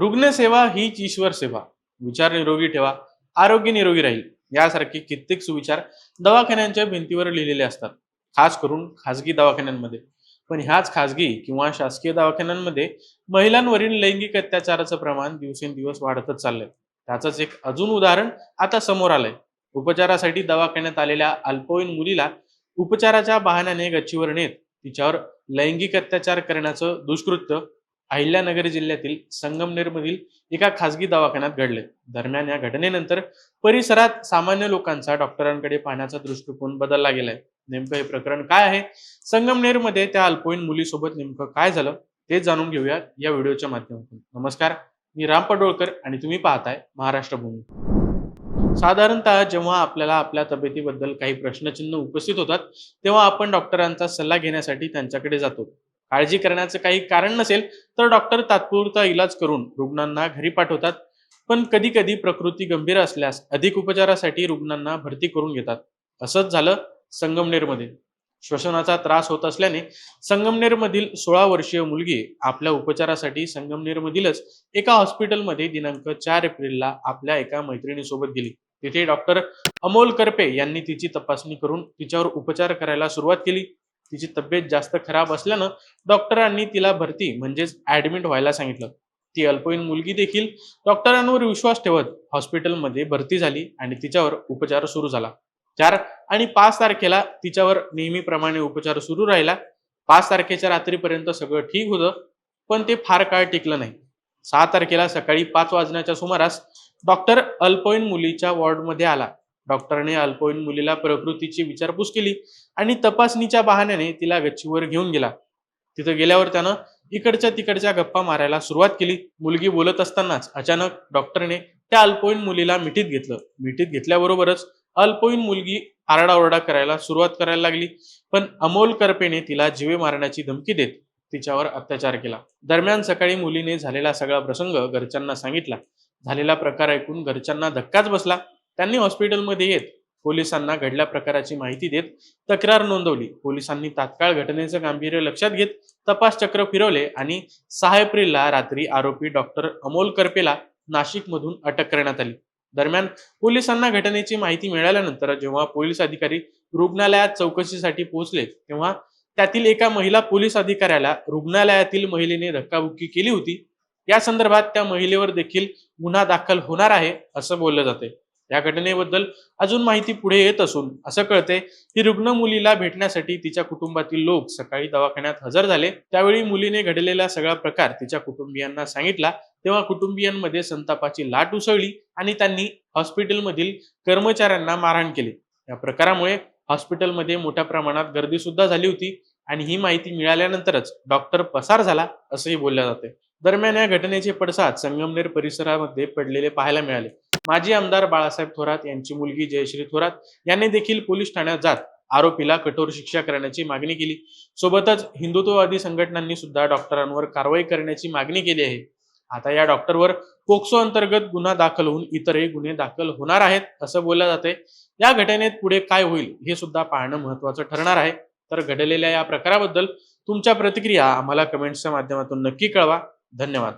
रुग्णसेवा हीच ईश्वर सेवा. विचार निरोगी ठेवा आरोग्य निरोगी राहील. यासारखे कित्येक सुविचार दवाखान्यांच्या भिंतीवर लिहिलेले असतात. खास करून खाजगी दवाखान्यांमध्ये. पण ह्याच खाजगी किंवा शासकीय दवाखान्यांमध्ये महिलांवरील लैंगिक अत्याचाराचं प्रमाण दिवसेंदिवस वाढतच चाललंय. त्याचंच एक अजून उदाहरण आता समोर आलंय. उपचारासाठी दवाखान्यात आलेल्या अल्पवयीन मुलीला उपचाराच्या बहाण्याने गच्चीवर नेत तिच्यावर लैंगिक अत्याचार करण्याचं दुष्कृत्य अहिल्यानगर जिल्ह्यातील संगमनेरमधील एका खासगी दवाखान्यात घडले. दरम्यान या घटनेनंतर परिसरात सामान्य लोकांचा डॉक्टरांकडे पाहण्याचा दृष्टिकोन बदलला गेलाय. नेमकं हे प्रकरण काय आहे? संगमनेरमध्ये त्या अल्पवयीन मुलीसोबत नेमकं काय झालं? ते जाणून घेऊया या व्हिडिओच्या माध्यमातून. नमस्कार मी राम पडोळकर आणि तुम्ही पाहताय महाराष्ट्र भूमी साधारणतः जेव्हा आपल्याला आपल्या तब्येतीबद्दल काही प्रश्नचिन्ह उपस्थित होतात तेव्हा आपण डॉक्टरांचा सल्ला घेण्यासाठी त्यांच्याकडे जातो. काळजी करण्याचं काही कारण नसेल तर डॉक्टर तात्पुरता इलाज करून रुग्णांना घरी पाठवतात. पण कधी कधी प्रकृती गंभीर असल्यास अधिक उपचारासाठी रुग्णांना भरती करून घेतात. असंच झालं संगमनेरमध्ये. श्वसनाचा त्रास होत असल्याने संगमनेरमधील सोळा वर्षीय मुलगी आपल्या उपचारासाठी संगमनेरमधीलच एका हॉस्पिटलमध्ये दिनांक चार एप्रिलला आपल्या एका मैत्रिणीसोबत गेली. तिथे डॉक्टर अमोल करपे यांनी तिची तपासणी करून तिच्यावर उपचार करायला सुरुवात केली. तिची तब्येत जास्त खराब असल्यानं डॉक्टरांनी तिला भरती म्हणजेच ऍडमिट व्हायला सांगितलं. ती अल्पवयीन मुलगी देखील डॉक्टरांवर विश्वास ठेवत हॉस्पिटलमध्ये भरती झाली आणि तिच्यावर उपचार सुरू झाला. चार आणि पाच तारखेला तिच्यावर नेहमीप्रमाणे उपचार सुरू राहिला. पाच तारखेच्या रात्रीपर्यंत सगळं ठीक होतं पण ते फार काळ टिकलं नाही. सहा तारखेला सकाळी पाच वाजण्याच्या सुमारास डॉक्टर अल्पवयीन मुलीच्या वॉर्डमध्ये आला. डॉक्टरने अल्पवयीन मुलीला प्रकृतीची विचारपूस केली. आणि तपासणीच्या बहाण्याने तिला गच्चीवर घेऊन गेला. तिथं गेल्यावर त्यानं इकडच्या तिकडच्या गप्पा मारायला सुरुवात केली. मुलगी बोलत असतानाच अचानक डॉक्टरने त्या अल्पवयीन मुलीला मिठीत घेतलं. मिठीत घेतल्याबरोबरच अल्पवयीन मुलगी आरडाओरडा करायला सुरुवात करायला लागली. पण अमोल करपेने तिला जीवे मारण्याची धमकी देत तिच्यावर अत्याचार केला. दरम्यान सकाळी मुलीने झालेला सगळा प्रसंग घरच्यांना सांगितला. झालेला प्रकार ऐकून घरच्यांना धक्काच बसला. त्यांनी हॉस्पिटलमध्ये येत पोलिसांना घडल्या प्रकाराची माहिती देत तक्रार नोंदवली. पोलिसांनी तात्काळ घटनेचं गांभीर्य लक्षात घेत तपास चक्र फिरवले आणि सहा एप्रिलला रात्री आरोपी डॉक्टर अमोल करपेला नाशिकमधून अटक करण्यात आली. दरम्यान पोलिसांना घटनेची माहिती मिळाल्यानंतर जेव्हा पोलीस अधिकारी रुग्णालयात चौकशीसाठी पोहोचले तेव्हा त्यातील एका महिला पोलीस अधिकाऱ्याला रुग्णालयातील महिलेने धक्काबुक्की केली होती. या संदर्भात त्या महिलेवर देखील गुन्हा दाखल होणार आहे असं बोललं जाते या घटनेबद्दल अजून माहिती पुढे येत असून असं कळते की रुग्ण मुलीला भेटण्यासाठी तिच्या कुटुंबातील लोक सकाळी दवाखान्यात हजर झाले. त्यावेळी मुलीने घडलेला सगळा प्रकार तिच्या कुटुंबियांना सांगितला. तेव्हा कुटुंबियांमध्ये संतापाची लाट उसळली आणि त्यांनी हॉस्पिटलमधील कर्मचाऱ्यांना मारहाण केली. या प्रकारामुळे हॉस्पिटलमध्ये मोठ्या प्रमाणात गर्दी सुद्धा झाली होती आणि ही माहिती मिळाल्यानंतरच डॉक्टर पसार झाला असंही बोलल्या जाते दरम्यान या घटनेचे पडसाद संगमनेर परिसरामध्ये पडलेले पाहायला मिळाले. माजी आमदार बाळासाहेब थोरात यांची मुलगी जयश्री थोरात यांनी देखील पोलीस ठाण्यात जात आरोपीला कठोर शिक्षा करण्याची मागणी केली. सोबतच हिंदुत्ववादी संघटनांनी सुद्धा डॉक्टरांवर कारवाई करण्याची मागणी केली आहे. आता या डॉक्टरवर पोक्सो अंतर्गत गुन्हा दाखल होऊन इतरही गुन्हे दाखल होणार आहेत असं बोललं जाते या घटनेत पुढे काय होईल हे सुद्धा पाहणं महत्वाचं ठरणार आहे. तर घडलेल्या या प्रकाराबद्दल तुमच्या प्रतिक्रिया आम्हाला कमेंट्सच्या माध्यमातून नक्की कळवा. धन्यवाद.